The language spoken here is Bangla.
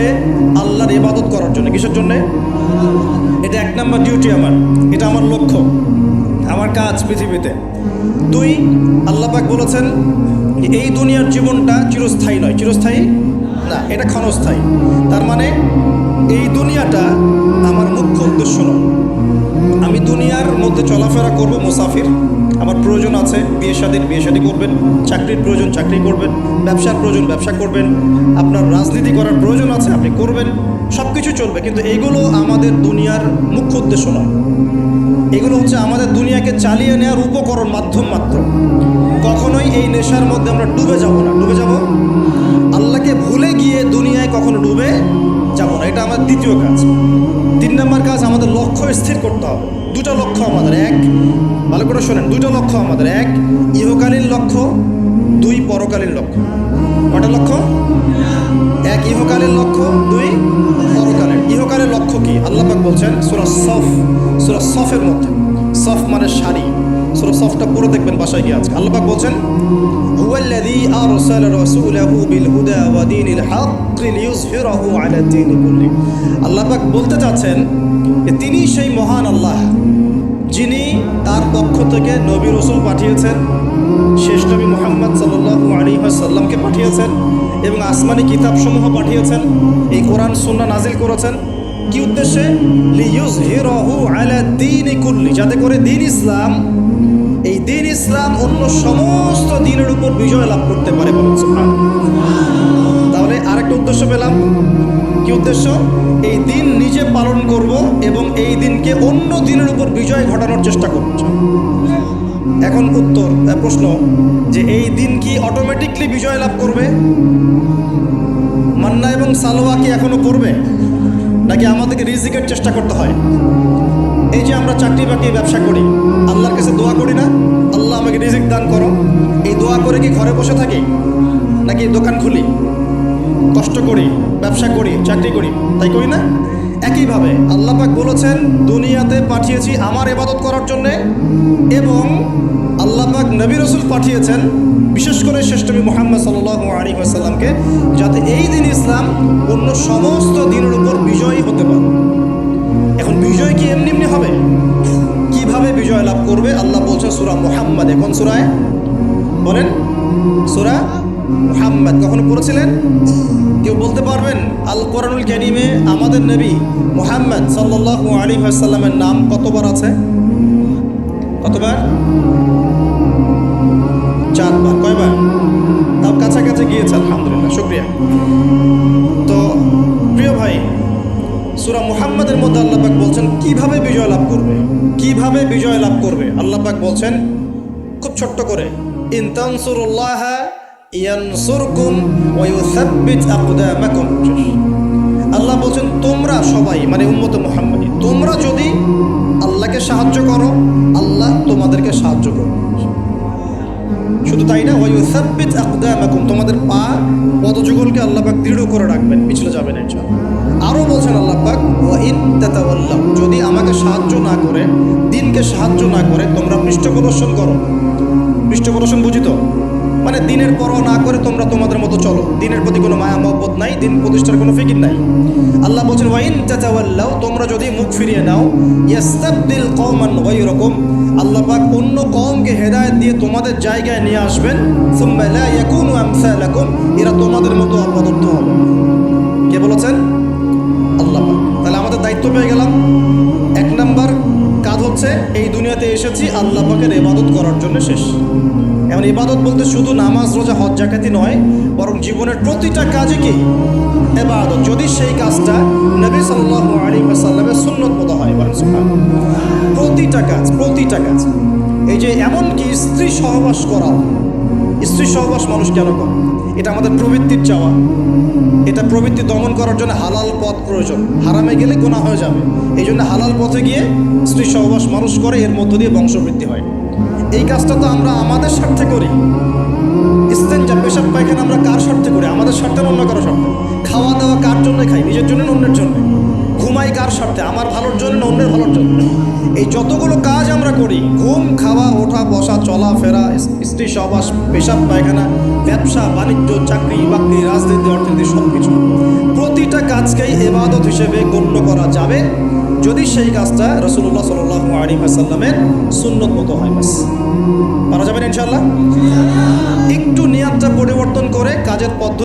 আল্লাহর ইবাদত করার জন্য। কিসের জন্য? এটা এক নম্বর ডিউটি আমার। এটা আমার লক্ষ্য। আমার কাজ পৃথিবীতে। দুই, আল্লাহ পাক বলেছেন এই দুনিয়ার জীবনটা চিরস্থায়ী নয়। চিরস্থায়ী? না, এটা ক্ষণস্থায়ী। তার মানে এই দুনিয়াটা আমার মুখ্য উদ্দেশ্য নয়। চলাফেরা করব মুসাফির। আমার প্রয়োজন আছে বিয়ে শাদীর বিয়ে শাদী করবেন, চাকরির প্রয়োজন, চাকরি করবেন, ব্যবসার প্রয়োজন, ব্যবসা করবেন, আপনার রাজনীতি করার প্রয়োজন আছে, আপনি করবেন সব কিছু চলবে, কিন্তু এগুলো আমাদের দুনিয়ার মুখ্য উদ্দেশ্য নয়। এগুলো হচ্ছে আমাদের দুনিয়াকে চালিয়ে নেওয়ার উপকরণ, মাধ্যম মাত্র। কখনোই এই নেশার মধ্যে আমরা ডুবে যাব না। ডুবে যাব? আল্লাহকে ভুলে গিয়ে দুনিয়ায় কখনো ডুবে যাব না। এটা আমার দ্বিতীয় কাজ। তিন নম্বর কাজ আমাদের লক্ষ্য স্থির করতে হবে। দুটো লক্ষ্য আমাদের এক। ভালো করে শোনেন, দুটো লক্ষ্য আমাদের এক। ইহকালীন লক্ষ্য, দুই পরকালীন লক্ষ্য। কটা লক্ষ্য? এক, ইহকালীন লক্ষ্য, দুই পরকালীন। ইহকালের লক্ষ্য কি? আল্লাহ বলছেন, সুরা সফ, সুরা সফের মধ্যে। সফ মানে শাড়ি সুরা সফটা পুরো দেখবেন বাসায় গিয়ে আজকে। আল্লাহ বলছেন, হুয়াল্লাযী আরসালা রাসূলাহু বিল হুদা ওয়া দীনিল হক লিইয়ুযহিরাহু আলা দীনি কুল্লি। আল্লাহ পাক বলতে চাচ্ছেন যে, তিনি সেই মহান আল্লাহ যিনি তার পক্ষ থেকে নবী রসুল পাঠিয়েছেন, শেষ নবী মোহাম্মদ সাল্লু আলী সাল্লামকে পাঠিয়েছেন এবং আসমানি কিতাবসমূহ পাঠিয়েছেন, এই কোরআন সুন্না নাজিল করেছেন। কি উদ্দেশ্যে? যাতে করে দিন ইসলাম দিন ইসলাম অন্য সমস্ত দিনের উপর বিজয় লাভ করতে পারে। তাহলে আরেকটা উদ্দেশ্য পেলাম। কি উদ্দেশ্য? এই দিন নিজে পালন করব এবং এই দিনকে অন্য দিনের উপর বিজয় ঘটানোর চেষ্টা করব। এখন উত্তর প্রশ্ন, যে এই দিন কি অটোমেটিকলি বিজয় লাভ করবে? মান্না এবং সালোয়া কি এখনও করবে? নাকি আমাদেরকে রিজিকের চেষ্টা করতে হয়? এই যে আমরা চাকরি বাকরি ব্যবসা করি, আল্লাহর কাছে দোয়া করি না? আল্লাহ আমাকে রিজিক দান করো। এই দোয়া করে কি ঘরে বসে থাকি? নাকি দোকান খুলি? কষ্ট করি, ব্যবসা করি, চাকরি করি, তাই করি না? একইভাবে আল্লাহ পাক বলেছেন, দুনিয়াতে পাঠিয়েছি আমার এবাদত করার জন্যে এবং আল্লাহ পাক নবী রসুল পাঠিয়েছেন, বিশেষ করে শ্রেষ্ঠ নবী মোহাম্মদ সাল্লাহ আলী আসাল্লামকে যাতে এই দিন ইসলাম অন্য সমস্ত দিনের উপর বিজয়ী হতে পারে। এখন বিজয় কি এমনি এমনি হবে? কীভাবে বিজয় লাভ করবে? আল্লাহ বলছেন সুরা মোহাম্মদ। এখন সুরায়? বলেন। সুরা মুহাম্মদ। কখনো পড়েছিলেন? কেউ বলতে পারবেন? আল কোরআনুল ক্যারিমে আমাদের নবী মুহাম্মদ সাল্লাল্লাহু আলী সাল্লামের নাম কতবার আছে? কতবার? চারবার। কয়বার? তাও কাছাকাছি গিয়েছে, আলহামদুলিল্লাহ। শুক্রিয়া। সুরা মুহাম্মাদের মধ্যে আল্লাহ পাক বলছেন, কীভাবে বিজয় লাভ করবে? কীভাবে বিজয় লাভ করবে? আল্লাহ পাক বলছেন, খুব ছোট্ট করে আল্লাহ বলছেন, তোমরা সবাই মানে উম্মত মোহাম্মদী, তোমরা যদি আল্লাহকে সাহায্য করো, আল্লাহ তোমাদেরকে সাহায্য করবে। শুধু তাই না ওয়াইসাব্বিত আকদামাকুম, তোমাদের পা পদযুগলকে আল্লাহ পাক দৃঢ় করে রাখবেন, পিছলে যাবে না ইনশাআল্লাহ আরও বলছেন আল্লাহ পাক ওয়া ইন তাতাওয়াল্লাম যদি আমাকে সাহায্য না করে, দিনকে সাহায্য না করে, তোমরা পৃষ্ঠ প্রদর্শন করো। পৃষ্ঠ প্রদর্শন বুঝি তো? মানে দিনের পরোয়া না করে তোমরা তোমাদের মতো চলো। দিনের প্রতি কোনো মায়া মহব্বত নাই, দিন প্রতিষ্ঠার কোনো ফিকির নাই। বলছেন, ওয়াইন তোমরা যদি মুখ ফিরিয়ে নাও, ইয়াস্তাবদিল কওমান গায়রাকুম, আল্লাহ পাক অন্য কওমকে হেদায়েত দিয়ে তোমাদের জায়গায় নিয়ে আসবেন, সুম্মা লা ইয়াকুনু আমসালাকুম, এরা তোমাদের মতো অপদার্থ হবে। কে বলেছেন? আল্লাহ পাক। তাহলে আমাদের দায়িত্ব পেয়ে গেলাম। এক নাম্বার কাজ হচ্ছে, এই দুনিয়াতে এসেছি আল্লাহ পাকের ইবাদত করার জন্য শেষ। এমন ইবাদত বলতে শুধু নামাজ, রোজা, হজ জাকাতি নয়, বরং জীবনের প্রতিটা কাজে কি এবাদত যদি সেই কাজটা নবী সাল্লাল্লাহু আলাইহি ওয়াসাল্লামের সুন্নত মতো হয় সুবহানাল্লাহ। প্রতিটা কাজ প্রতিটা কাজ। এই যে এমনকি স্ত্রী সহবাস করা, স্ত্রী সহবাস মানুষ কেন করে? এটা আমাদের প্রবৃত্তির চাওয়া। এটা প্রবৃত্তি দমন করার জন্য হালাল পথ প্রয়োজন। হারামে গেলে গোনা হয়ে যাবে। এই জন্য হালাল পথে গিয়ে স্ত্রী সহবাস মানুষ করে, এর মধ্য দিয়ে বংশবৃদ্ধি হয়। এই কাজটা তো আমরা আমাদের স্বার্থে করি। ইস্তেঞ্জা পেশাব পায়খানা আমরা কার স্বার্থে করি? আমাদের স্বার্থে অন্য কারও স্বার্থে? খাওয়া দাওয়া কার জন্য খাই? নিজের জন্য অন্যের জন্য? ঘুমাই কার স্বার্থে? আমার ভালোর জন্য অন্যের ভালোর জন্য? এই যতগুলো কাজ আমরা করি, ঘুম, খাওয়া, ওঠা, বসা, চলা, ফেরা স্ত্রী সবাস পেশাব পায়খানা, ব্যবসা, বাণিজ্য, চাকরি, বাকরি, রাজনীতি, অর্থনীতি সব কিছু প্রতিটা কাজকেই এবাদত হিসেবে গণ্য করা যাবে। যদি সেই কাজটা রসুল্লাহ সাল্লাহ আলী আসাল্লামের সুন্নত মতো হয় বাস। পারা যাবেন ইনশাল্লাহ একটু নিয়াতটা পরিবর্তন করে কাজের পদ্ধতি